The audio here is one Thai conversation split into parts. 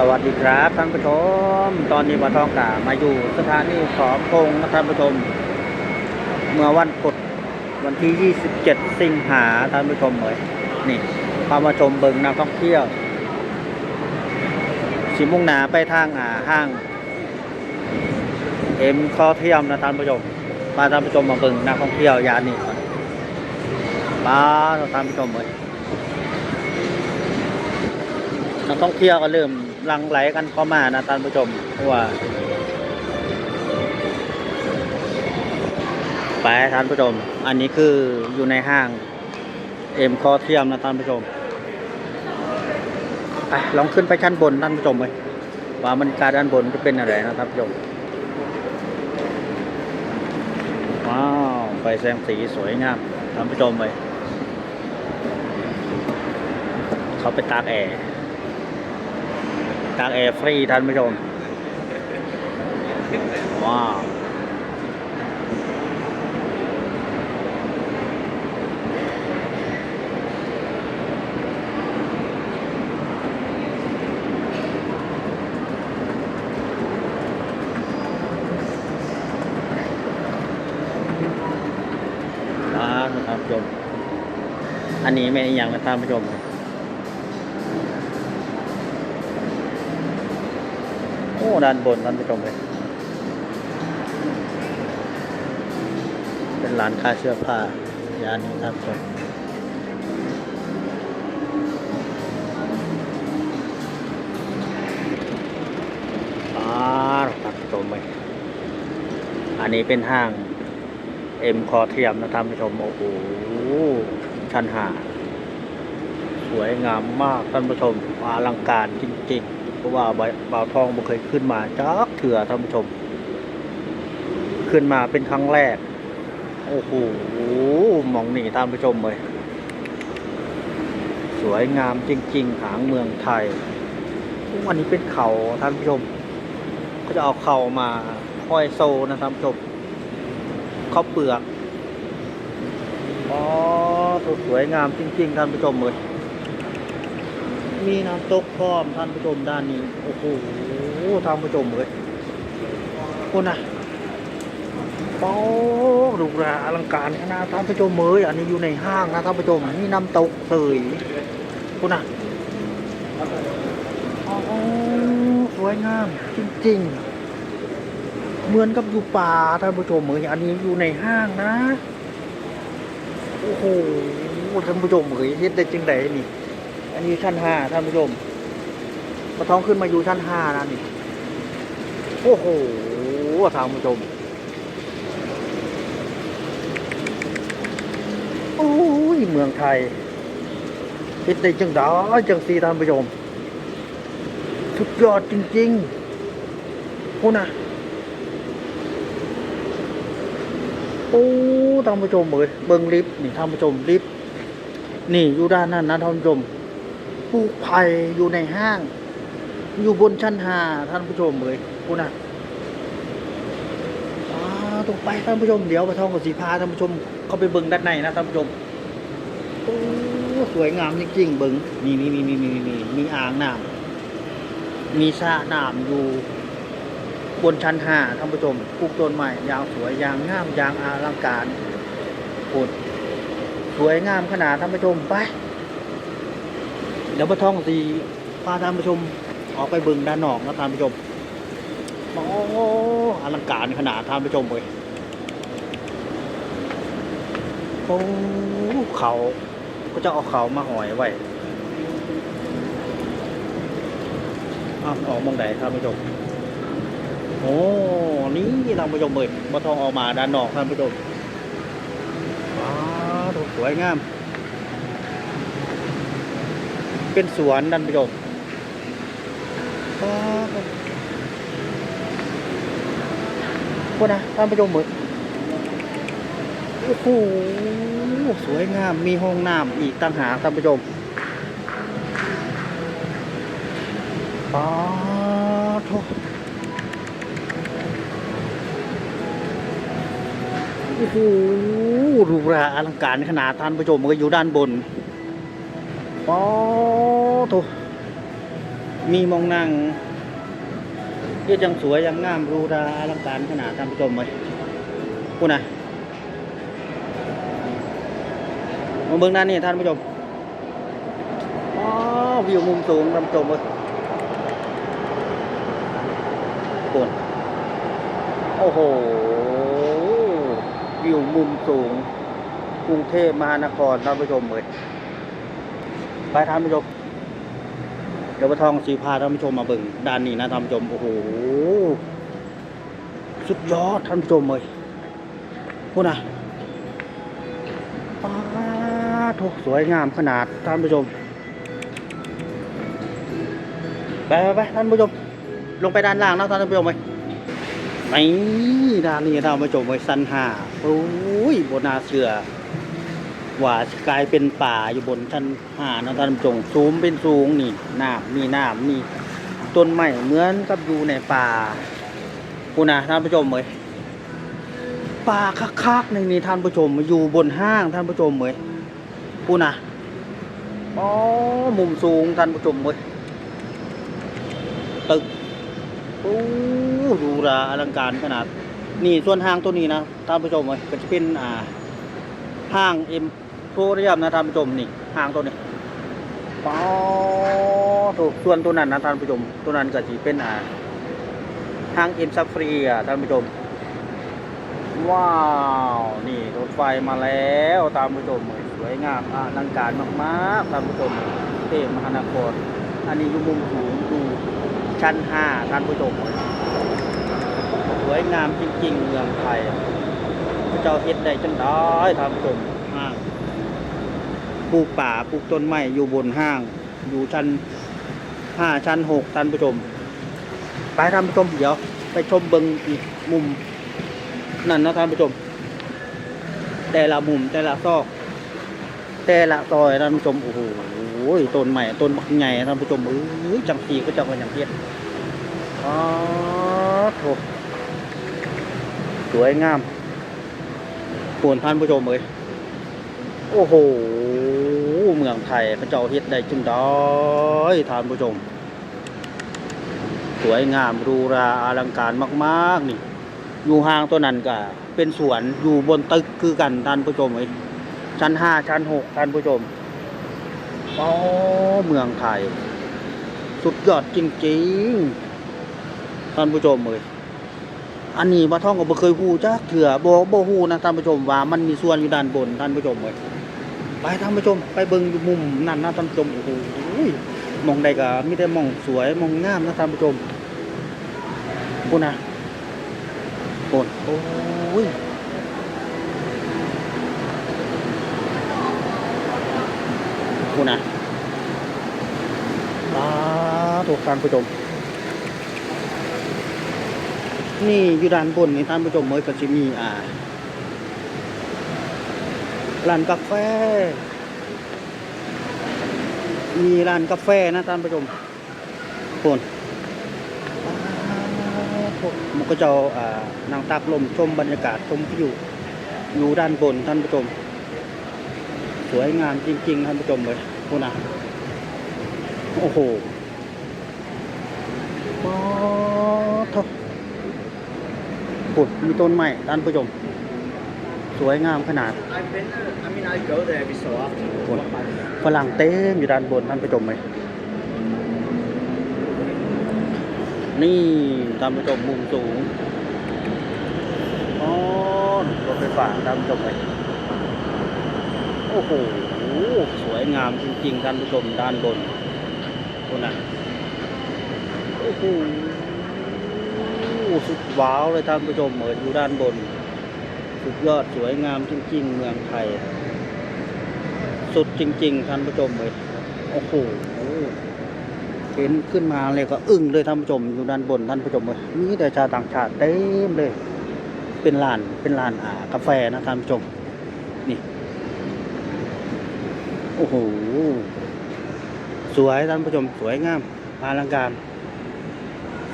สวัสดีครับท่านผู้ชม ตอนนี้มาทองกามาอยู่สถานีขอมพงนะท่านผู้ชม เมื่อวันพุธวันที่ 27 สิงหาท่านผู้ชมเลยนี่พามาชมเบิงนักท่องเที่ยวสีมุ่งหนาไปทางอ่าห้าง เอ็มคอเทียมนะท่านผู้ชม มาท่านผู้ชมมาเบิงนักท่องเที่ยวยานนี้ก่มาท่านผู้ชมเลยนักท่องเที่ยวก็เริ่ม หลังไหลกันเข้ามานะท่านผู้ชมเพราะว่าไปท่านผู้ชม อันนี้คืออยู่ในห้างเอ็มคอเทียมนะท่านผู้ชมไปลองขึ้นไปชั้นบนท่านผู้ชมเลยว่ามันการด้านบนจะเป็นอะไรนะท่านผู้ชมว้าวไฟแสงสีสวยงามท่านผู้ชมเลยเขาไปตากแอร์ ทางแอร์ฟรีท่านผู้ชมว้าวอ่าท่านผู้ชมอันนี้ไม่อย่างนะท่านผู้ชม ด้านบนท่านผู้ชมเลย เป็นร้านค้าเสื้อผ้ายานนี้ท่านผู้ชมอ่าท่านผู้ชมเลยอันนี้เป็นห้างเอ็มคอเทียมนะท่านผู้ชม โอ้โห ชั้นหา สวยงามมากท่านผู้ชมอลังการจริง ๆ ราะว่าใบบ่าวทองไม่เคยขึ้นมาจักเถื่อท่านผู้ชม ขึ้นมาเป็นครั้งแรก โอ้โหมองนี่ท่านผู้ชมเลย สวยงามจริง ๆ หางเมืองไทยวันนี้เป็นเขาท่านผู้ชม ก็จะเอาเข่ามาห้อยโซนะท่านผู้ชมข้าวเปลือกอ๋อสวยงามจริง ๆ ท่านผู้ชมเลย มีน้ำตกพร้อมท่านผู้ชมด้านนี้ โอ้โหท่านผู้ชมเลยคุณนะโอ้ดูแลอลังการขนาดท่านผู้ชมเมยอันนี้อยู่ในห้างนะท่านผู้ชมนี่น้ำตกเสยคุณนะโอ้สวยงามจริงๆ เหมือนกับอยู่ป่าท่านผู้ชมเมยอันนี้อยู่ในห้างนะ โอ้โหท่านผู้ชมเมยเฮ็ดได้จริงไดนี่ อันนี้ชั้นห้าท่านผู้ชมมาท้องขึ้นมาอยู่ชั้นห้านะนี่ โอ้โหท่านผู้ชมโอ้ยเมืองไทยคิดได้จังดาจังสีท่านผู้ชม สุดยอดจริงๆพูดนะโอ้ท่านผู้ชมเอ้ยเบิ้งลิฟต์นี่ท่านผู้ชมลิฟต์นี่อยู่ด้านนั้นนะท่านผู้ชม ปลูกไผ่อยู่ในห้าง อยู่บนชั้นหาท่านผู้ชมเลยพูนะอ่าตรงไปท่านผู้ชมเดี๋ยวไปท่องกับสีพาท่านผู้ชมเข้าไปเบิ้งด้านในนะท่านผู้ชมโอ้สวยงามจริงๆเบิ้งนี่นี่นี่นี่นี่นี่มีอ่างน้ำมีสระน้ำอยู่ บนชั้นห้าท่านผู้ชมปลูกต้นใหม่ยาวสวยยางงามยางอลังการโคตรสวยงามขนาดท่านผู้ชมไป เดี๋ยวมาท่องสีพาท่านผู้ชมออกไปบึงด้านนอกนะท่านผู้ชมโอ้อลังการขนาดท่านผู้ชมเลยโอ้เขาก็จะเอาเขามาหอยไว้อออกมองไหนท่านผู้ชมโอ้นี่ท่านผู้ชมเลยมาทองออกมาด้านนอกท่านผู้ชมว้าวสวยงาม เป็นสวนท่นผู้ชมก็นะท่านผู้ชมเหมือนโอ้โหสวยงาม มีห้องน้ำอีกต่างหากท่านผู้ชมป้าโทโอ้โหหรูหราอลังการขนาดท่านผู้ชมมันก็อยู่ด้านบนปอ โถมีมองนั่งเยอะจังสวยยังงามรูราอลังการขนาดท่านผู้ชมเลยพูดนะมาเบื้องหน้านี่ท่านผู้ชมอ๋อวิวมุมสูงท่านผู้ชมเลยปนโอ้โห วิวมุมสูง กรุงเทพมหานครท่านผู้ชมเลยไปท่านผู้ชม เดี๋ยวปะทองสีพาท่านผู้ชมมาเบิ่งด้านนี้นะท่านผู้ชมโอ้โหสุดยอดท่านผู้ชมเลยพูดนะป้าโถสวยงามขนาดท่านผู้ชมไปไปไปท่านผู้ชม ลงไปด้านล่างนะท่านผู้ชมเลยนี่ด้านนี้ท่านผู้ชมเลยสันหาโอ้ยบนนาเสือ ว่าจะกลายเป็นป่าอยู่บนชั้นห้านะท่านผู้ชมสูงเป็นสูงนี่น้ำมีน้ำมีต้นไม้เหมือนกับอยู่ในป่าพูนะท่านผู้ชมเลยป่าคักๆหนึ่งนี่ท่านผู้ชมอยู่บนห้างท่านผู้ชมเลยพูนะอ๋อมุมสูงท่านผู้ชมเลยตึกโอ้ดูราอลังการขนาด นี่ส่วนห้างตัวนี้นะท่านผู้ชมเลยก็จะเป็นอ่าห้างเอ็ม โพเรียมนะท่านผู้ชมนี่ห้างตัวนี้ป้าถูกส่วนตัวนั้นนะท่านผู้ชม ตัวนั้นก็จะเป็นอ่าห้างเอ็มซัฟรีอะท่านผู้ชม ว้าว นี่รถไฟมาแล้วท่านผู้ชมสวยงามอลังการมากๆท่านผู้ชมเทพมหานครอันนี้อยู่มุมสูงดูชั้นห้าท่านผู้ชมสวยงามจริง ๆ เมืองไทยพระเจ้าเฮ็ดได้จังได้ท่านผู้ชม ปลูกป่าปลูกต้นไม้อยู่บนห้าง อยู่ชั้นห้าชั้นหกท่านผู้ชม ไปท่านผู้ชมเดี๋ยว ไปชมเบิงอีกมุมนั่นนะท่านผู้ชม แต่ละมุมแต่ละซอก แต่ละซอยท่านผู้ชมโอ้โหต้นใหม่ต้นบักใหญ่ท่านผู้ชมเอ้ยจังสีก็จะกันอย่างเพียรอ๋อโถสวยงามปวนท่านผู้ชมเลยโอ้โห เมืองไทยพระเจ้าเฮ็ดได้จึงได้ท่านผู้ชม สวยงามรูราอลังการมากๆนี่ อยู่ห่างตัวนั้นก็เป็นสวนอยู่บนตึกคือกันท่านผู้ชมเลยชั้นห้าชั้นหกท่านผู้ชมอ๋อเมืองไทย สุดยอดจริงๆท่านผู้ชมเลยอันนี้มาท่องก็บ่เคยฮู้จักเถื่อบ่บ่ฮู้นะท่านผู้ชมว่ามันมีส่วนอยู่ด้านบนท่านผู้ชมเว้ย ไปท่านผู้ชม ไปเบิ่งอยู่มุมนั่นนะท่านผู้ชมโอ้โหมองใดก็มีแต่มองสวยมองงามนะท่านผู้ชมพูดนะโอนโอ้ยพูดนะตาถูกท่านผู้ชมนี่อยู่ด้านบนนี่ท่านผู้ชมเมื่อก็จะมีอ่า ร้านกาแฟ มีร้านกาแฟนะท่านผู้ชมคนมันก็จะเอาอ่านั่งตักลมชมบรรยากาศชมวิวอยู่ด้านบนท่านผู้ชม สวยงามจริง ๆ ท่านผู้ชมเลยคุณนะโอ้โหป๊าดโถ่ปุดมีต้นไม้ท่านผู้ชม สวยงามขนาดฝรั่งเต็มอยู่ด้านบนท่านผู้ชมไหมนี่ท่านผู้ชมมุมสูงอ๋อรถไฟฟ้าท่านผู้ชมไหมโอ้โหสวยงามจริงๆท่านผู้ชมด้านบนคนน่ะโอ้โหสุดว้าวเลยท่านผู้ชมเหมือนอยู่ด้านบน สุดยอดสวยงามจริง ๆ เมืองไทย สุดจริง ๆท่านผู้ชมเลยโอ้โหเห็นขึ้นมาเลยก็อึ้งเลยท่านผู้ชมอยู่ด้านบนท่านผู้ชมเลยมีแต่ชาวต่างชาติเต็มเลย เป็นลานเป็นลานอากาแฟนะท่านผู้ชมนี่โอ้โหสวยท่านผู้ชมสวยงามอลังการ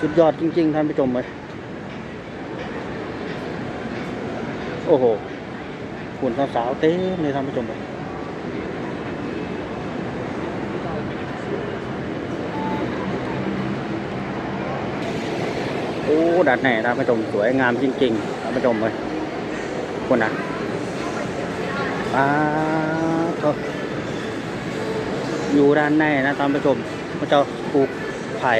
สุดยอดจริง ๆ ท่านผู้ชมเลย โอ้โหหุ่นสาวๆเต็มเลยท่านผู้ชมเลยด้านในท่านผู้ชมสวยงามจริงๆท่านผู้ชมเลยคุณนะอ้าวโถ่อยู่ด้านในนะท่านผู้ชมพระเจ้าปลูกไผ่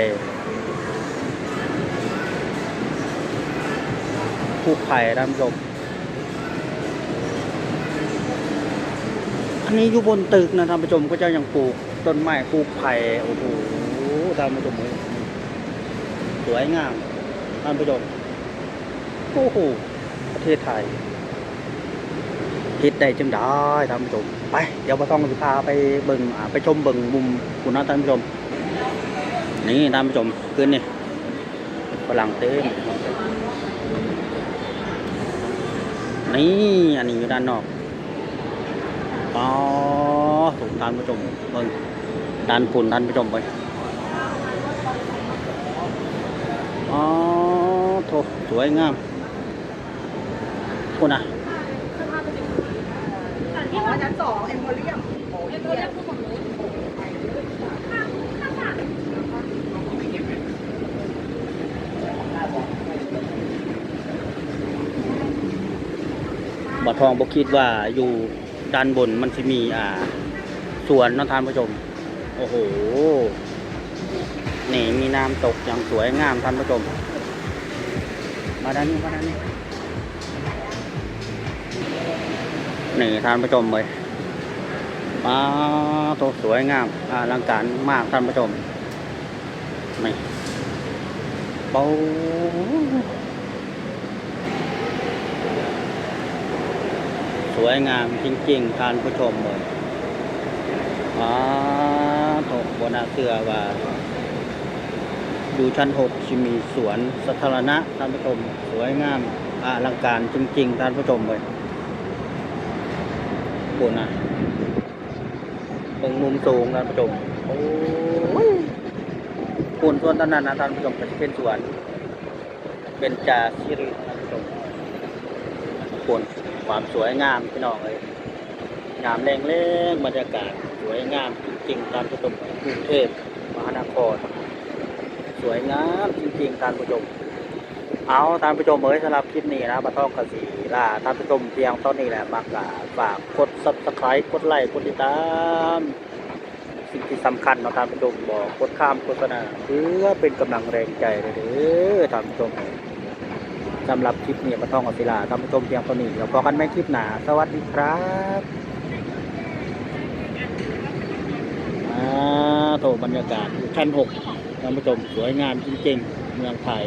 ปลูกไผ่ท่านผู้ชม นนี้อยู่บนตึกนะท่านผู้ชมก็จ้ายังปลูกต้นไม้ปลูกไผ่โอ้โหท่านผู้ชมสวยงามท่านผู้ชมโอ้โหประเทศไทยคิดได้จังได้ท่านผู้ชมไปเดี๋ยวมาต้องพาไปเบิ่งอ่าไปชมเบิ่งมุมคุณนะท่านผู้ชม นี่ท่านผู้ชมขึ้นนี่ฝรั่งเต็มนี่อันนี้อยู่ด้านนอก อ๋อถูกท่านผู้ชมเบิ่งด้านปุ่นท่านผู้ชมไปอ๋อโถสวยงามคุณอะอ๋อชั้นสองเอ็มโพเรียมโอ้ยเยี่ยมบ่อทองบ่คิดว่าอยู่ ด้านบนมันจะมีอ่าสวนนะท่านผู้ชม โอ้โห นี่มีน้ำตกอย่างสวยงามท่านผู้ชม มาด้านนี้มาด้านนี้นี่ท่านผู้ชมเลยมาโตสวยงามอลังการมากท่านผู้ชมนี่เบา วยงามจริงๆท่านผู้ชมเลยอ๋อโบนาเสือว่าอยู่ชั้นหกจะมีสวนสาธารณะท่านผู้ชม สวยงามอลังการจริงๆท่านผู้ชมเลยบุญนะตรงมุมสูงท่านผู้ชมโอ้ยปุ่นส่วนด้านนั้นนะท่านผู้ชมก็จะเป็นสวน เป็นจาซิริท่านผู้ชมผล ความสวยงามพี่น้องเลยงามแรงเล่งบรรยากาศสวยงามจริงๆตามผู้ชมกรุงเทพมหานคร สวยงามจริงๆตามผู้ชมเอาตามผู้ชมเอ้ยสำหรับคลิปนี้นะมาต้องกสีลาตามผู้ชมเพียงเท่านี้แหละมากกาฝากกด subscribe กดไลค์กดติดตาม สิ่งที่สำคัญเนาะตามผู้ชมบอกกดข้ามโฆษณาเพื่อเป็นกำลังแรงใจเลยเด้อตามผู้ชม สำหรับคลิปนี้มาท่องกับศิลาท่านผู้ชมเพียงเท่านี้เดี๋ยวพอกันไม่คลิปหนาสวัสดีครับมาโถบรรยากาศชั้นหกท่านผู้ชมสวยงามจริงๆ เมืองไทย